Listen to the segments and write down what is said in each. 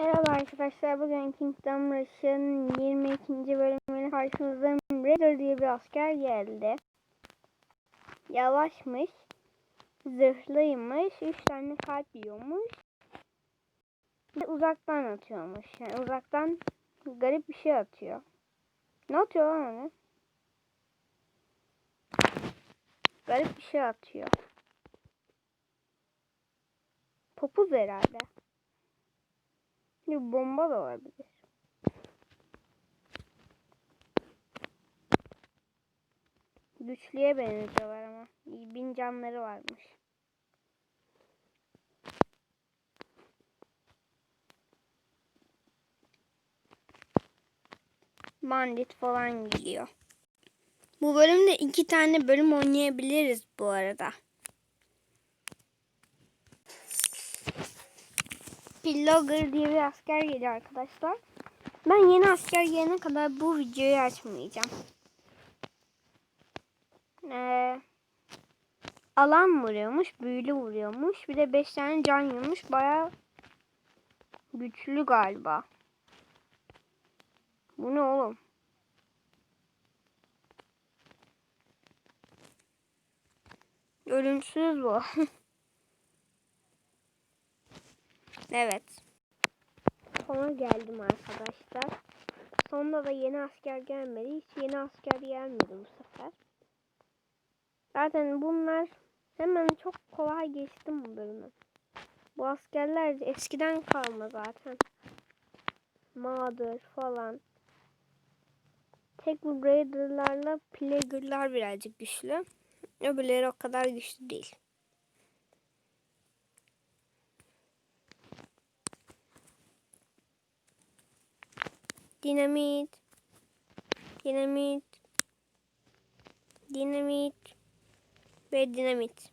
Merhaba arkadaşlar. Bugün Kingdom Rush'ın 22. bölümüne karşınızdayım. Raider diye bir asker geldi. Yavaşmış. Zırhlıymış. 3 tane kalp yiyormuş. Bir uzaktan atıyormuş. Yani uzaktan garip bir şey atıyor. Ne atıyor lan onu? Garip bir şey atıyor. Topuz herhalde. Bir bomba da olabilir. Güçlüye benziyorlar ama. Bin canları varmış. Bandit falan gidiyor. Bu bölümde iki tane bölüm oynayabiliriz bu arada. Pillogger diye bir asker geliyor arkadaşlar. Ben yeni asker gelene kadar bu videoyu açmayacağım. Ee, alan vuruyormuş, büyülü vuruyormuş. Bir de 5 tane can yiyormuş. Baya güçlü galiba. Bu ne oğlum? Ölümsüz bu. Evet. Sona geldim arkadaşlar. Sonunda da yeni asker gelmedi. Hiç yeni asker gelmedi bu sefer. Zaten bunlar hemen çok kolay geçtim bu bölümü. Bu askerler eskiden kalma zaten. Mağdur falan. Tek bu Raider'larla Plague'lar birazcık güçlü. Öbürleri o kadar güçlü değil. Dinamit. Dinamit. Dinamit. Ve dinamit.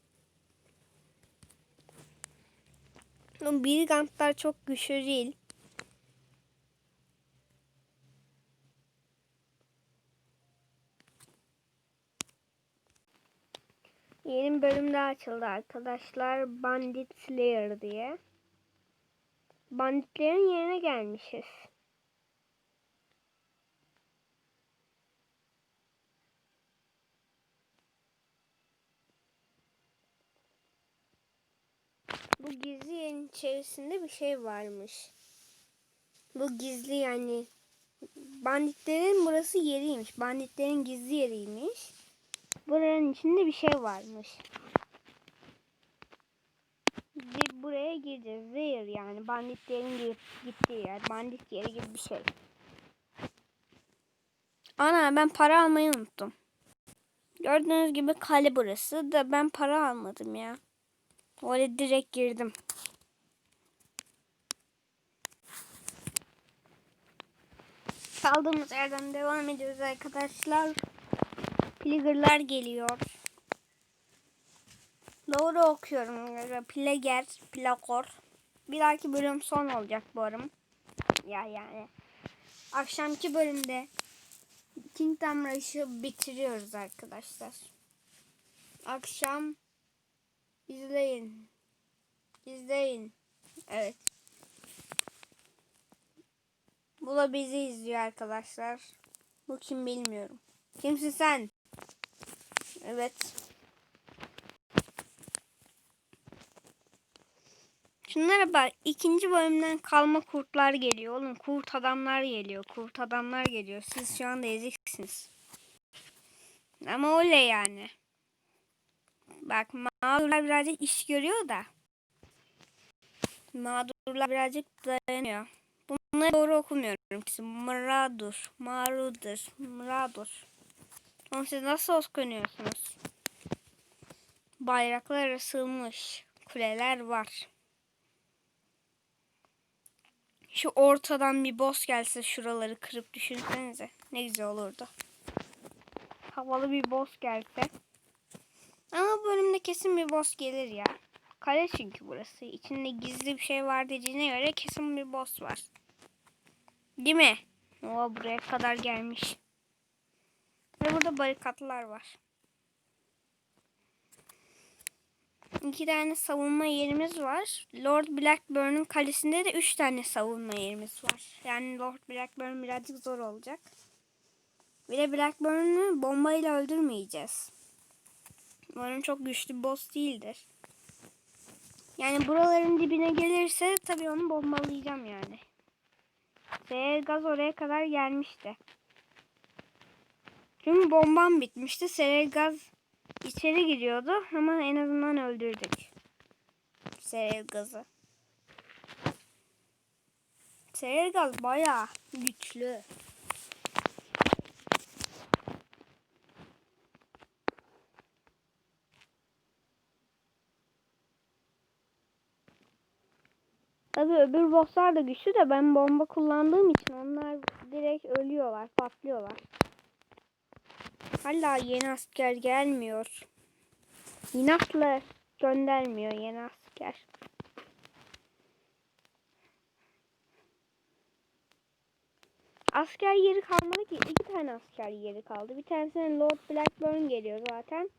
Bu Brigantlar çok güçlü değil. Yeni bölüm daha açıldı arkadaşlar. Bandit Slayer diye. Banditlerin yerine gelmişiz. Bu gizli yerin içerisinde bir şey varmış. Bu gizli yani banditlerin burası yeriymiş. Banditlerin gizli yeriymiş. Buranın içinde bir şey varmış. Bir buraya gireceğiz. Where yani banditlerin girip gittiği yer. Bandit yeri gibi bir şey. Ana ben para almayı unuttum. Gördüğünüz gibi kale burası da ben para almadım ya. Oraya direkt girdim. Kaldığımız yerden devam ediyoruz arkadaşlar. Plager'lar geliyor. Doğru okuyorum. Plager, Plakor. Bir dahaki bölüm son olacak bu arım. Ya yani. Akşamki bölümde Kingdom Rush'ı bitiriyoruz arkadaşlar. Akşam İzleyin. İzleyin. Evet. Bu da bizi izliyor arkadaşlar. Bu kim bilmiyorum. Kimsin sen? Evet. Şunlara bak. ikinci bölümden kalma kurtlar geliyor. Oğlum kurt adamlar geliyor. Kurt adamlar geliyor. Siz şu anda eziksiniz. Ama öyle yani. Bak mağdurlar birazcık iş görüyor da. Mağdurlar birazcık dayanıyor. Bunları doğru okumuyorum. Maradur, marudur, maradur. Ama siz nasıl okunuyorsunuz? Bayraklar asılmış. Kuleler var. Şu ortadan bir boss gelse şuraları kırıp düşünsenize. Ne güzel olurdu. Havalı bir boss gelse. Ama bölümde kesin bir boss gelir ya. Kale çünkü burası. İçinde gizli bir şey var dediğine göre kesin bir boss var. Değil mi? Oha buraya kadar gelmiş. Ve burada barikatlar var. iki tane savunma yerimiz var. Lord Blackburn'un kalesinde de üç tane savunma yerimiz var. Yani Lord Blackburn birazcık zor olacak. Bir de Blackburn'u bombayla öldürmeyeceğiz. Umarım çok güçlü boss değildir. Yani buraların dibine gelirse tabii onu bombalayacağım yani. Ve gaz oraya kadar gelmişti. Çünkü bombam bitmişti. Serel gaz içeri giriyordu ama en azından öldürdük. Serel gazı. Serel gaz bayağı güçlü. Tabii öbür bosslar da güçlü de ben bomba kullandığım için onlar direkt ölüyorlar, patlıyorlar. Hala yeni asker gelmiyor. İnatla göndermiyor yeni asker. Asker yeri kalmadı ki. iki tane asker yeri kaldı. Bir tanesine Lord Blackburn geliyor zaten.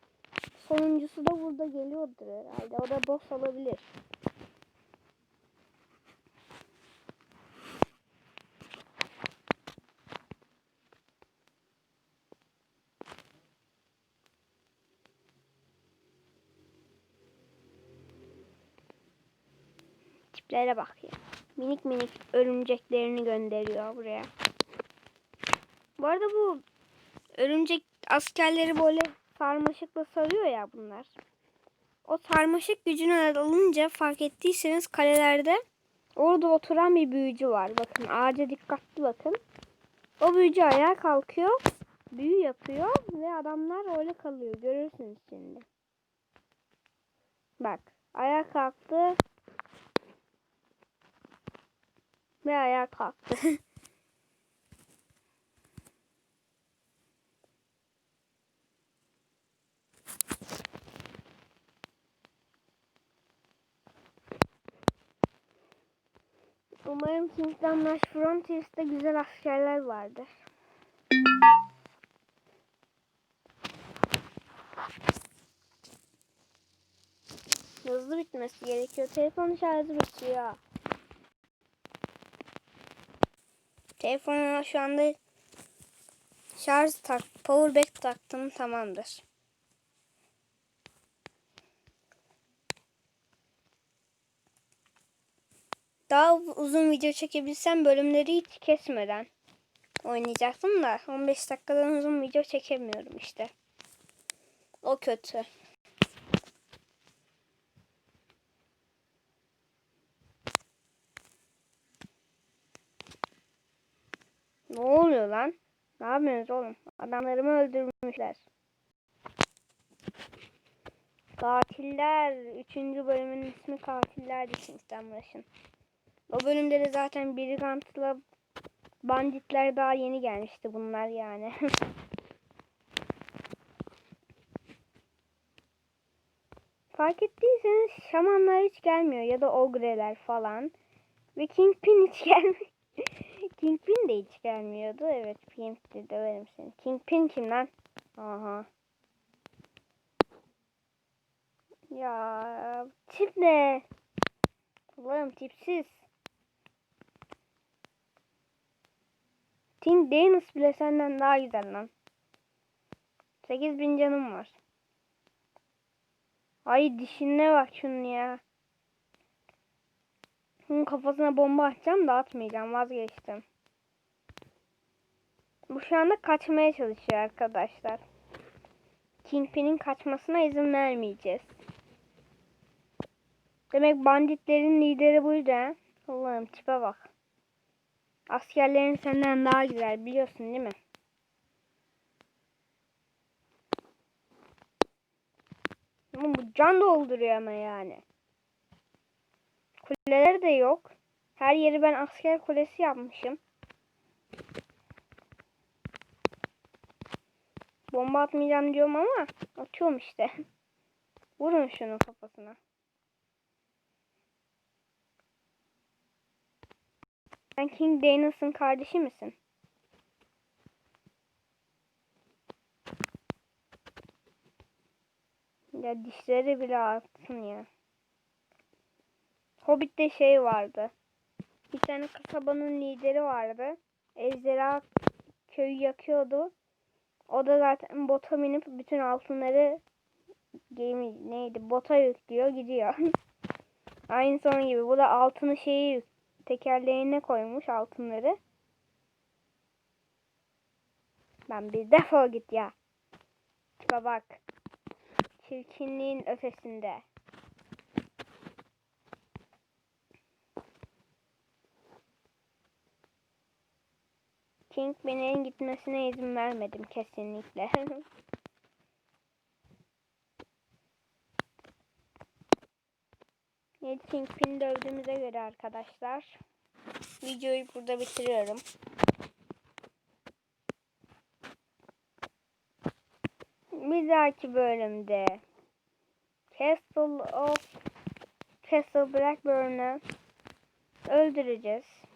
Sonuncusu da burada geliyordur herhalde. O da boss olabilir. Tiplere bak ya. Minik minik örümceklerini gönderiyor buraya. Bu arada bu örümcek askerleri böyle sarmaşıkla sarıyor ya bunlar. O sarmaşık gücünü alınca fark ettiyseniz kalelerde orada oturan bir büyücü var. Bakın ağaca dikkatli bakın. O büyücü ayağa kalkıyor. Büyü yapıyor ve adamlar öyle kalıyor. Görürsünüz şimdi. Bak ayağa kalktı. Ve ayağa kalktı. Umarım Kingdom Rush Frontiers'te güzel askerler vardır. Hızlı bitmesi gerekiyor. Telefon şarjı bitiyor. Telefonuma şu anda şarj tak, power bank taktım tamamdır. Daha uzun video çekebilsem bölümleri hiç kesmeden oynayacaktım da 15 dakikadan uzun video çekemiyorum işte. O kötü. Ne oluyor lan? Ne yapıyorsunuz oğlum? Adamlarımı öldürmüşler. Katiller. Üçüncü bölümün ismi Katiller Kingston Rush'ın. O bölümde de zaten Brigant'la banditler daha yeni gelmişti bunlar yani. Fark ettiyseniz şamanlar hiç gelmiyor ya da ogreler falan. Ve Kingpin hiç gelmiyor. Kingpin de hiç gelmiyordu. Evet PM'de döverim seni. Kingpin kim lan? Aha. Ya tip ne? Ulan tipsiz. Tim Daniels bile senden daha güzel lan. 8000 canım var. Ay dişine bak şunun ya. Bunun kafasına bomba atacağım da atmayacağım vazgeçtim. Bu şu anda kaçmaya çalışıyor arkadaşlar. Kingpin'in kaçmasına izin vermeyeceğiz. Demek banditlerin lideri buydu ha. Allah'ım tipe bak. Askerlerin senden daha güzel biliyorsun değil mi? Ama bu can dolduruyor ama yani. Kuleler de yok. Her yeri ben asker kulesi yapmışım. Bomba atmayacağım diyorum ama atıyorum işte. Vurun şunu kafasına. Sen King Daniels'ın kardeşi misin? Ya dişleri bile altın ya. Hobbit'te şey vardı. Bir tane kasabanın lideri vardı. Ejderha köyü yakıyordu. O da zaten bota binip bütün altınları gemi neydi bota yüklüyor gidiyor. Aynı son gibi bu da altını şeyi tekerleğine koymuş altınları. Ben bir defol git ya. Tipe bak. Çirkinliğin ötesinde. Kingpin'in gitmesine izin vermedim kesinlikle. Evet Kingpin'i dövdüğümüze göre arkadaşlar. Videoyu burada bitiriyorum. Bir dahaki bölümde Castle of Castle Blackburn'ı öldüreceğiz.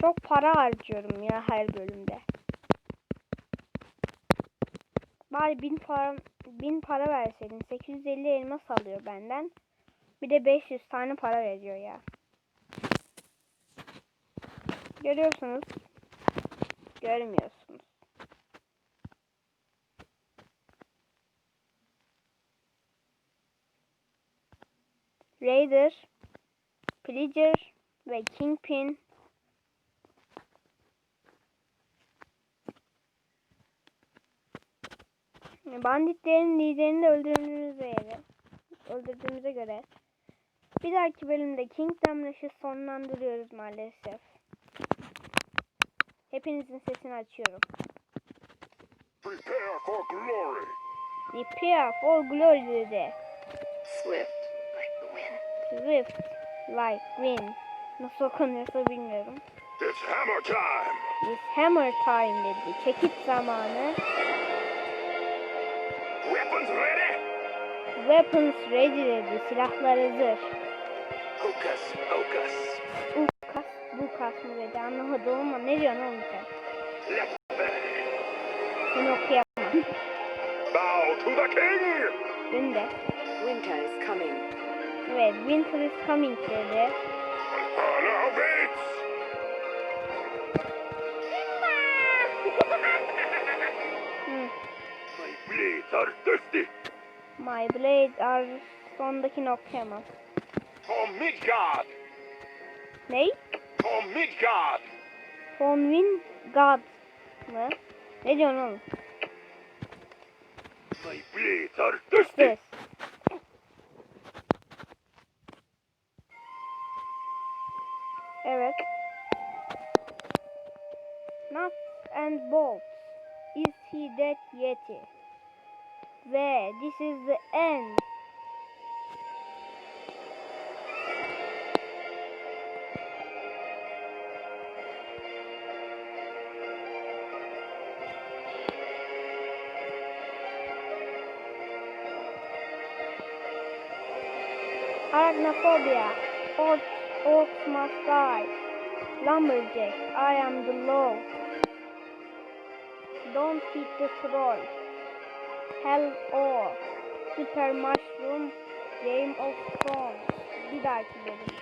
Çok para harcıyorum ya her bölümde. Bari bin para, bin para verseydin. 850 elmas alıyor benden. Bir de 500 tane para veriyor ya. Görüyorsunuz. Görmüyorsunuz. Raider, Pillager ve Kingpin Banditlerin liderini de öldürdüğümüze göre, öldürdüğümüze göre bir dahaki bölümde Kingdom Rush'ı sonlandırıyoruz maalesef. Hepinizin sesini açıyorum. Prepare for glory. Prepare for glory dedi. Swift like the wind. Swift like wind. Nasıl okunuyorsa bilmiyorum. It's hammer time. It's hammer time dedi. Çekit zamanı. Weapons ready. Weapons ready dedi. Silahlar hazır. Hocus pocus. Ukas, bukas mı dedi anlamadım ama ne diyorsun oğlum sen? Let's be. Bunu okuyamam. Bow to the king. Ben de. Winter is coming. Evet, winter is coming dedi. Honor waits. Blades are thirsty. My blade are sondakini okuyamam. For Midgard. Ney? For Midgard. Von Wingard mı? Ne diyorsun oğlum? My blades are thirsty. Ses. Evet. Nuts and bolts. Is he dead yeti? Ve this is the end. Arachnophobia. Orcs, orcs must die. Lumberjack, I am the law. Don't feed the troll. Hell or Super Mushroom Game of Thrones. Bir dahaki bölüm.